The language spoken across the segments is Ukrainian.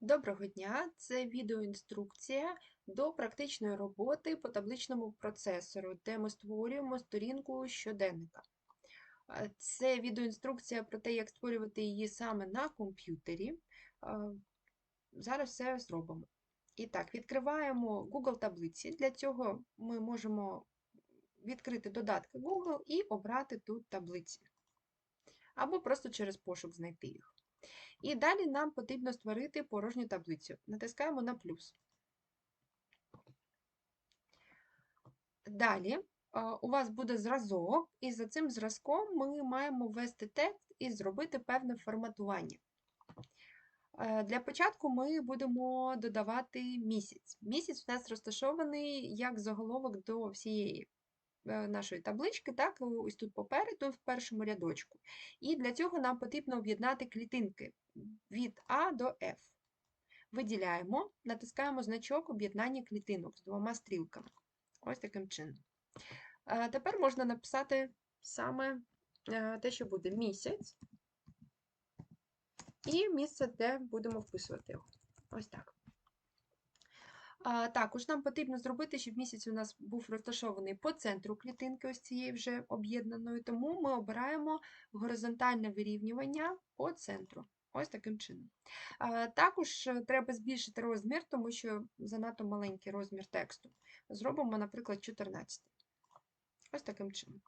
Доброго дня! Це відеоінструкція до практичної роботи по табличному процесору, де ми створюємо сторінку щоденника. Це відеоінструкція про те, як створювати її саме на комп'ютері. Зараз все зробимо. І так, відкриваємо Google таблиці. Для цього ми можемо відкрити додатки Google і обрати тут таблиці. Або просто через пошук знайти їх. І далі нам потрібно створити порожню таблицю. Натискаємо на плюс. Далі у вас буде зразок, і за цим зразком ми маємо ввести текст і зробити певне форматування. Для початку ми будемо додавати місяць. Місяць у нас розташований як заголовок до всієї Е, нашої таблички, так, ось тут попереду, в першому рядочку. І для цього нам потрібно об'єднати клітинки від А до F. Виділяємо, натискаємо значок об'єднання клітинок з двома стрілками. Ось таким чином. Тепер можна написати саме е, те, що буде місяць, і місце, де будемо вписувати його. Ось так. Також нам потрібно зробити, щоб місяць у нас був розташований по центру клітинки, ось цієї вже об'єднаної, тому ми обираємо горизонтальне вирівнювання по центру. Ось таким чином. Також е, треба збільшити розмір, тому що занадто маленький розмір тексту. Зробимо, наприклад, 14. Ось таким чином.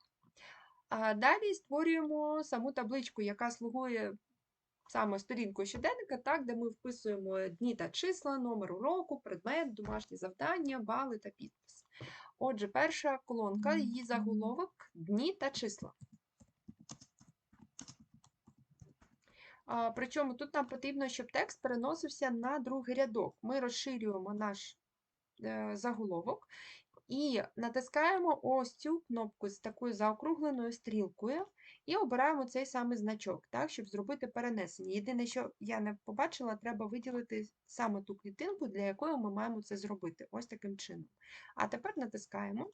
Далі створюємо саму табличку, яка слугує саме сторінкою щоденника, так, де ми вписуємо дні та числа, номер уроку, предмет, домашні завдання, бали та підпис. Отже, перша колонка, її заголовок дні та числа. Причому тут нам потрібно, щоб текст переносився на другий рядок. Ми розширюємо наш е, заголовок і натискаємо ось цю кнопку з такою заокругленою стрілкою, і обираємо цей самий значок, так, щоб зробити перенесення. Єдине, що я не побачила, треба виділити саме ту клітинку, для якої ми маємо це зробити. Ось таким чином. А тепер натискаємо.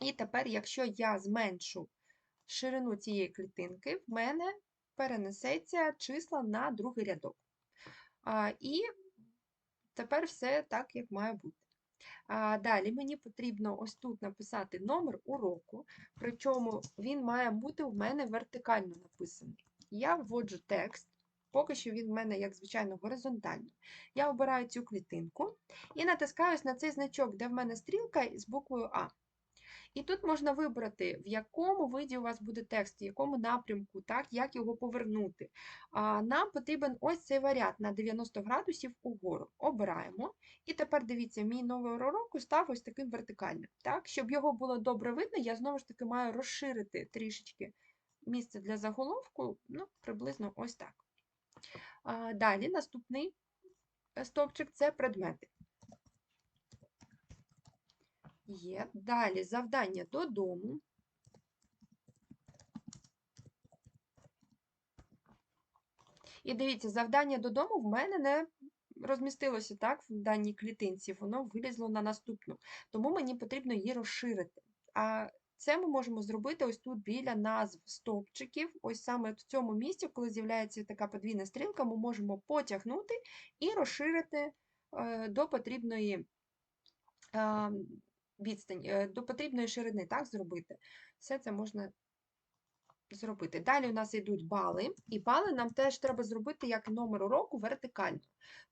І тепер, якщо я зменшу ширину цієї клітинки, в мене перенесеться числа на другий рядок. А, І тепер все так, як має бути. Далі мені потрібно ось тут написати номер уроку, причому він має бути в мене вертикально написаний. Я вводжу текст, поки що він в мене, як звичайно, горизонтально. Я обираю цю клітинку і натискаюсь на цей значок, де в мене стрілка з буквою А. І тут можна вибрати, в якому виді у вас буде текст, в якому напрямку, так, як його повернути. А, Нам потрібен ось цей варіант на 90 градусів угору. Обираємо. І тепер дивіться, мій новий уроку став ось таким вертикальним. Так? Щоб його було добре видно, я знову ж таки маю розширити трішечки місце для заголовку, ну, приблизно ось так. А, Далі наступний стовпчик це предмети. Є. Далі завдання додому. І дивіться, завдання додому в мене не розмістилося так в даній клітинці, воно вилізло на наступну. Тому мені потрібно її розширити. А це ми можемо зробити ось тут біля назв стовпчиків. Ось саме в цьому місці, коли з'являється така подвійна стрілка, ми можемо потягнути і розширити е, до потрібної відстань е, до потрібної ширини, так, зробити. Все це можна зробити. Далі у нас йдуть бали, і бали нам теж треба зробити як номер уроку вертикально.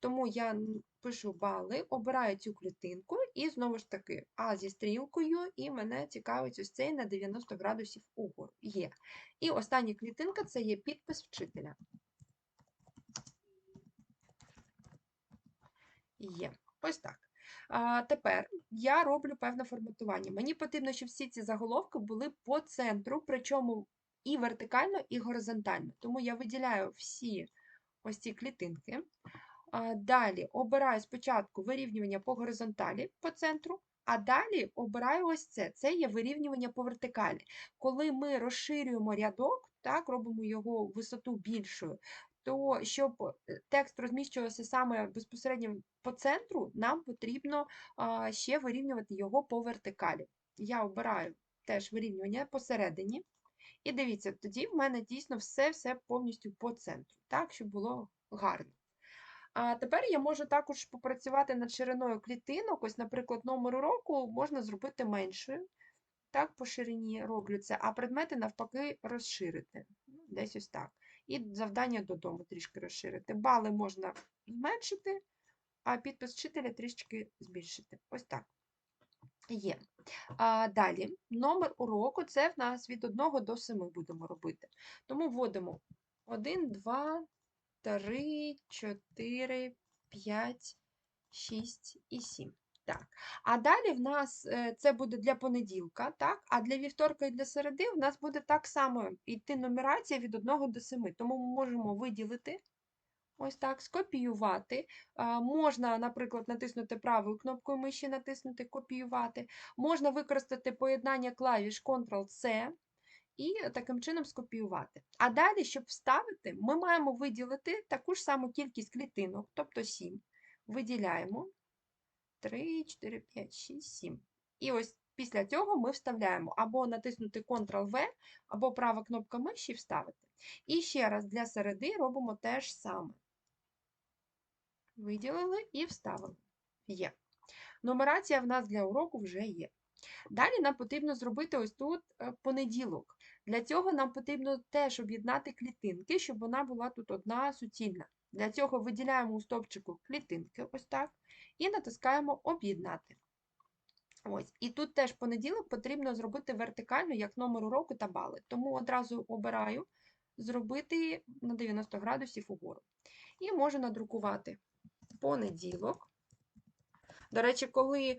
Тому я пишу бали, обираю цю клітинку, і знову ж таки, А зі стрілкою, і мене цікавить ось цей на 90 градусів угору. Є. І остання клітинка це є підпис вчителя. Є. Ось так. А, Тепер я роблю певне форматування. Мені потрібно, щоб всі ці заголовки були по центру, причому і вертикально, і горизонтально. Тому я виділяю всі ось ці клітинки. А, Далі обираю спочатку вирівнювання по горизонталі по центру. А далі обираю ось це. Це є вирівнювання по вертикалі. Коли ми розширюємо рядок, так, робимо його висоту більшою, то щоб е, текст розміщувався саме безпосередньо по центру, нам потрібно ще вирівнювати його по вертикалі. Я обираю теж вирівнювання посередині. І дивіться, тоді в мене дійсно все-все повністю по центру, так, щоб було гарно. А тепер я можу також попрацювати над шириною клітинок. Ось, наприклад, номер уроку можна зробити меншою. Так, по ширині роблю це, а предмети навпаки розширити. Ну, Десь ось так. І завдання додому трішки розширити. Бали можна зменшити, а підпис вчителя трішки збільшити. Ось так. Є. А, далі, номер уроку це в нас від 1 до 7 будемо робити. Тому вводимо 1, 2, 3, 4, 5, 6 і 7. Так. А далі в нас е, це буде для понеділка, так? а для вівторка і для середи в нас буде так само йти нумерація від 1 до 7. Тому ми можемо виділити, ось так, скопіювати. Можна, наприклад, натиснути правою кнопкою миші, натиснути Копіювати. Можна використати поєднання клавіш Ctrl-C і таким чином скопіювати. А далі, щоб вставити, ми маємо виділити таку ж саму кількість клітинок, тобто 7. Виділяємо 3, 4, 5, 6, 7. І ось після цього ми вставляємо або натиснути Ctrl-V, або права кнопка миші вставити. І ще раз для середи робимо те ж саме. Виділили і вставили. Є. Нумерація в нас для уроку вже є. Далі нам потрібно зробити ось тут е, понеділок. Для цього нам потрібно теж об'єднати клітинки, щоб вона була тут одна суцільна. Для цього виділяємо у стовпчику клітинки, ось так, і натискаємо Об'єднати. Ось. І тут теж понеділок потрібно зробити вертикально, як номер уроку та бали. Тому одразу обираю зробити на 90 градусів угору. І можу надрукувати понеділок. До речі, коли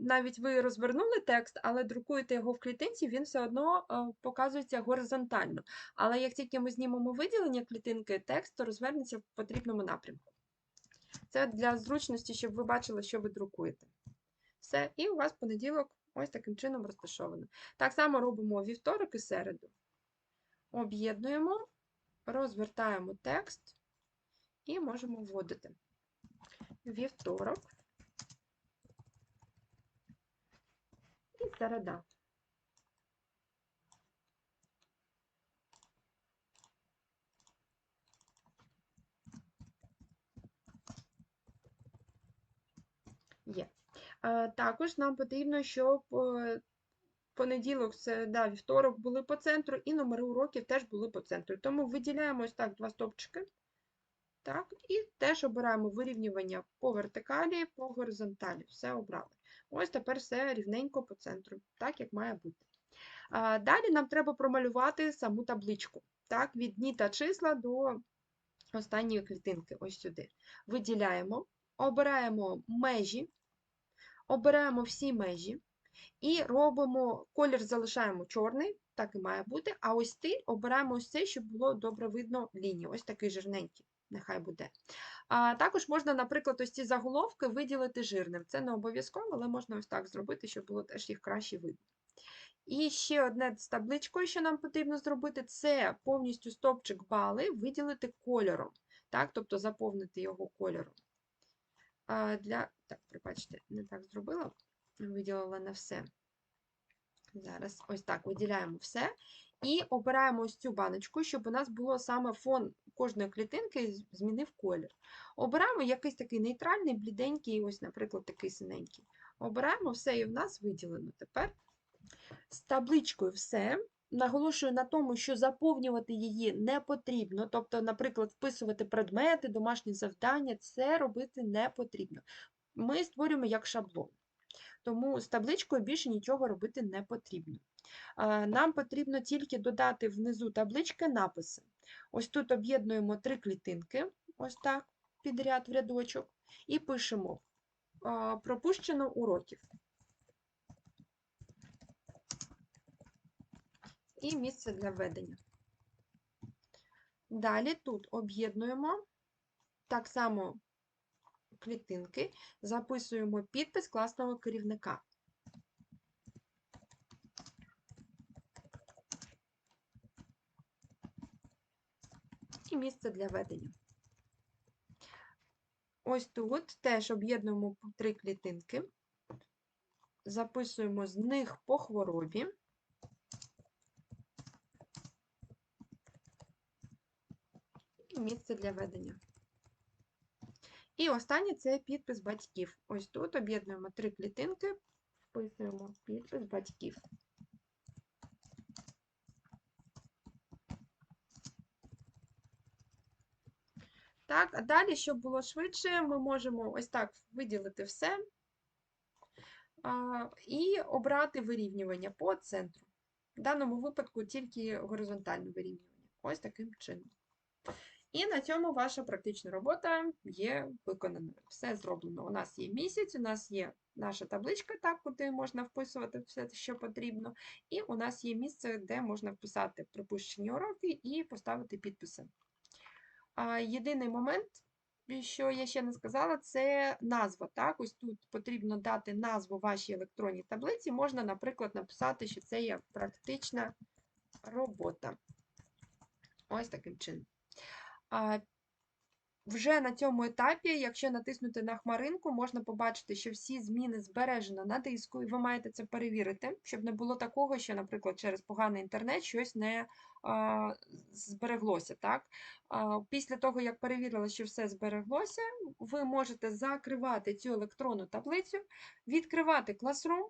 навіть ви розвернули текст, але друкуєте його в клітинці, він все одно показується горизонтально. Але як тільки ми знімемо виділення клітинки, текст то розвернеться в потрібному напрямку. Це для зручності, щоб ви бачили, що ви друкуєте. Все, і у вас понеділок ось таким чином розташовано. Так само робимо вівторок і середу. Об'єднуємо, розвертаємо текст і можемо вводити. Вівторок. І середа. Є. Е, Також нам потрібно, щоб е, понеділок, середа, вівторок були по центру, і номери уроків теж були по центру. Тому виділяємо ось так два стовпчики. Так, І теж обираємо вирівнювання по вертикалі, по горизонталі. Все обрали. Ось тепер все рівненько по центру, так як має бути. Далі нам треба промалювати саму табличку. Так, Від дні та числа до останньої клітинки, ось сюди. Виділяємо, обираємо межі, обираємо всі межі і робимо, колір залишаємо чорний, так і має бути, а ось стиль обираємо ось цей, щоб було добре видно лінію, ось такий жирненький. Нехай буде. А Також можна, наприклад, ось ці заголовки виділити жирним. Це не обов'язково, але можна ось так зробити, щоб було теж їх краще видно. І ще одне з табличкою, що нам потрібно зробити, це повністю стопчик бали виділити кольором. Так? Тобто заповнити його кольором. А для... Так, пробачте, не так зробила, виділила на все. Зараз ось так виділяємо все. І обираємо ось цю баночку, щоб у нас було саме фон кожної клітинки змінив колір. Обираємо якийсь такий нейтральний, бліденький, ось, наприклад, такий синенький. Обираємо все, і в нас виділено. Тепер з табличкою все. Наголошую на тому, що заповнювати її не потрібно. Тобто, наприклад, вписувати предмети, домашні завдання, це робити не потрібно. Ми створюємо як шаблон. Тому з табличкою більше нічого робити не потрібно. Нам потрібно тільки додати внизу таблички написи. Ось тут об'єднуємо три клітинки, ось так, підряд в рядочок, і пишемо пропущено уроків. І місце для введення. Далі тут об'єднуємо так само клітинки, записуємо підпис класного керівника. І місце для ведення. Ось тут теж об'єднуємо три клітинки, записуємо з них по хворобі. І місце для ведення. І останнє це підпис батьків. Ось тут об'єднуємо три клітинки, вписуємо підпис батьків. Так, а далі, щоб було швидше, ми можемо ось так виділити все і обрати вирівнювання по центру. В даному випадку тільки горизонтальне вирівнювання. Ось таким чином. І на цьому ваша практична робота є виконаною. Все зроблено. У нас є місяць, у нас є наша табличка, так, куди можна вписувати все, що потрібно. І у нас є місце, де можна вписати пропущені уроки і поставити підписи. Єдиний момент, що я ще не сказала, це назва. Так? Ось тут потрібно дати назву вашій електронній таблиці. Можна, наприклад, написати, що це є практична робота. Ось таким чином. Вже на цьому етапі, якщо натиснути на хмаринку, можна побачити, що всі зміни збережено на диску, і ви маєте це перевірити, щоб не було такого, що, наприклад, через поганий інтернет щось не а, збереглося. Так? А, Після того, як перевірили, що все збереглося, ви можете закривати цю електронну таблицю, відкривати Classroom,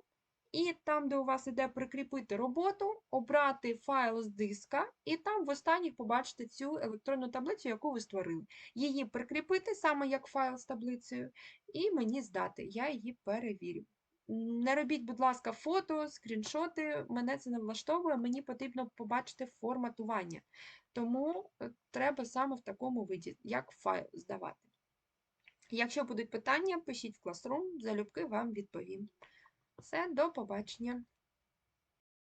і там, де у вас іде прикріпити роботу, обрати файл з диска, і там в останніх побачите цю електронну таблицю, яку ви створили. Її прикріпити саме як файл з таблицею, і мені здати. Я її перевірю. Не робіть, будь ласка, фото, скріншоти, мене це не влаштовує, мені потрібно побачити форматування. Тому е, треба саме в такому виді, як файл здавати. Якщо будуть питання, пишіть в Classroom, залюбки вам відповім. Все, до побачення.